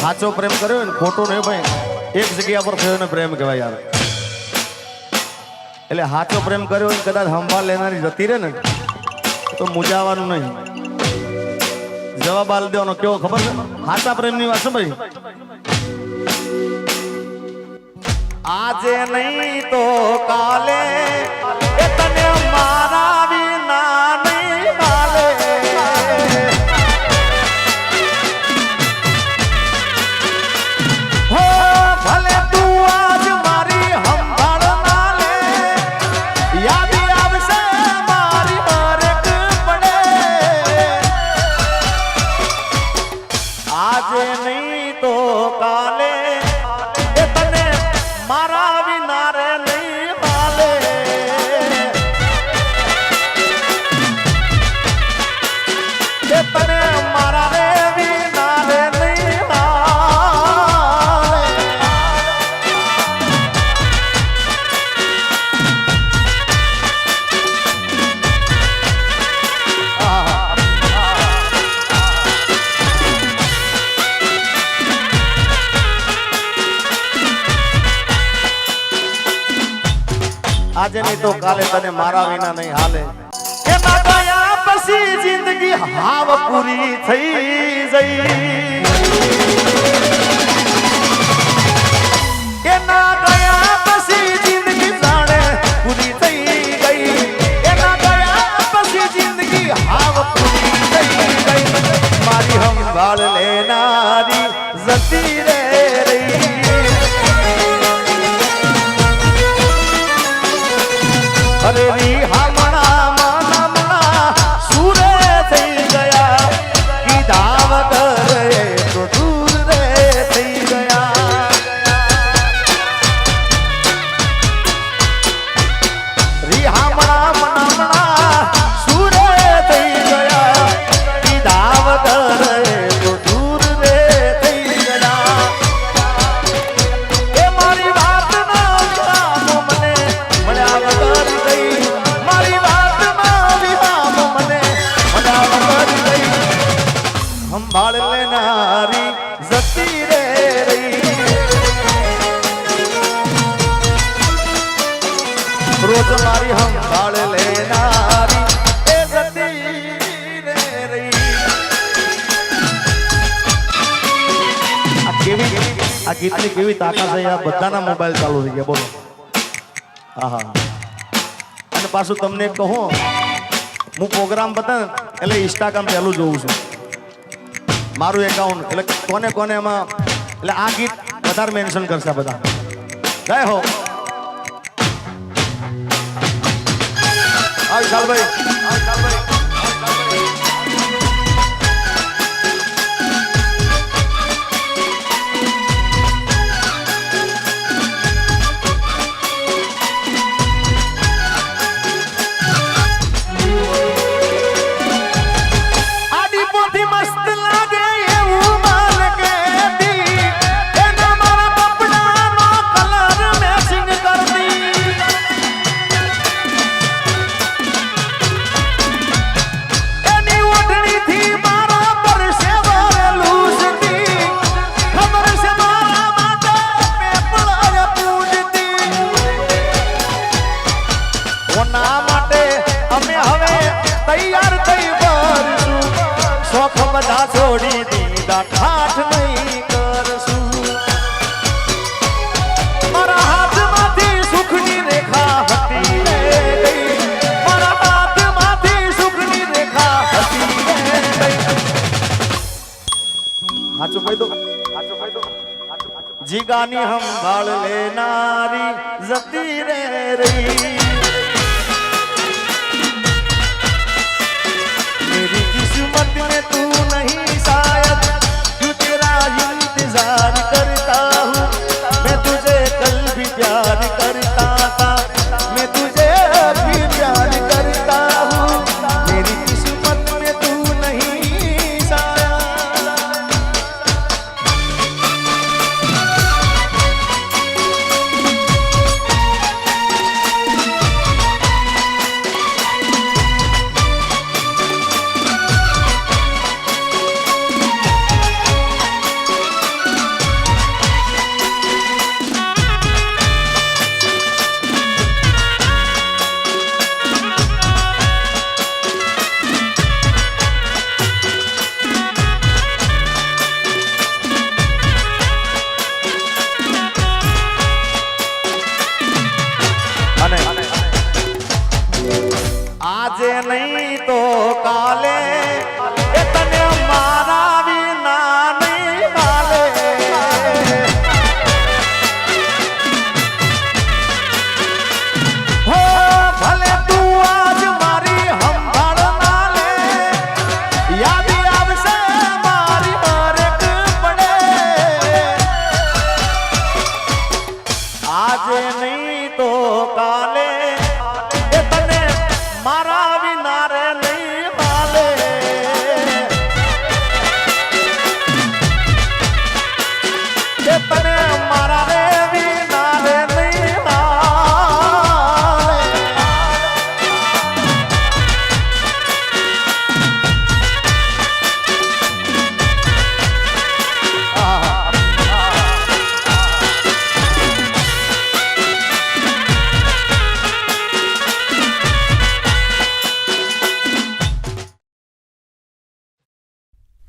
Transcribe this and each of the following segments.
સાચો પ્રેમ કર્યો ને ખોટો નહીં ભાઈ. એક જગ્યા પર થયો ને પ્રેમ કહેવાય યાર. એટલે સાચો પ્રેમ કર્યો ને કદાચ સંભાળ લેનારી જતી રહે ને, તો મુજાવાનું નહીં. જવાબ આલ દેવાનો કેવો ખબર છે? સાચા પ્રેમની વાત છે ભાઈ. આજે નહીં તો કાલે, એ તને મારા આજે નહીં તો કાલે તને મારા વિના નહીં હાલે. એમાં ગયા પછી જિંદગી હાવ પૂરી થઈ જઈ. એના કેવી? આ ગીતની કેવી તાકાત છે? આ બધાના મોબાઈલ ચાલુ થઈ ગયા. બોલો. હા અને પાછું તમને કહો. હું પ્રોગ્રામ બતા એટલે ઇન્સ્ટાગ્રામ પહેલું જોઉં છું. મારું એકાઉન્ટ એટલે કોને કોને એમાં, એટલે આ ગીત વધારે મેન્શન કરશે બધા. જય હો. હા વિશાલભાઈ હા, વિશાલભાઈ. બધા છોડી દીધા, ઠાઠ નહીં કરશું. મારા હાથમાંથી સુખની રેખા હતી મારા હાથમાંથી સુખની રેખા હતી હાચું કહી લેનારી જતી રે રહી. કિસ્મત ને તું Stanley.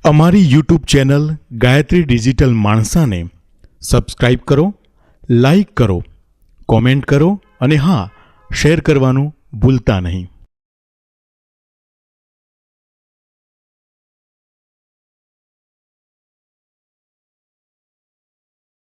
અમારી યુટ્યુબ ચેનલ ગાયત્રી ડિજિટલ માણસાને સબસ્ક્રાઈબ કરો લાઈક કરો, કોમેન્ટ કરો અને હા, શેર કરવાનું ભૂલતા નહીં.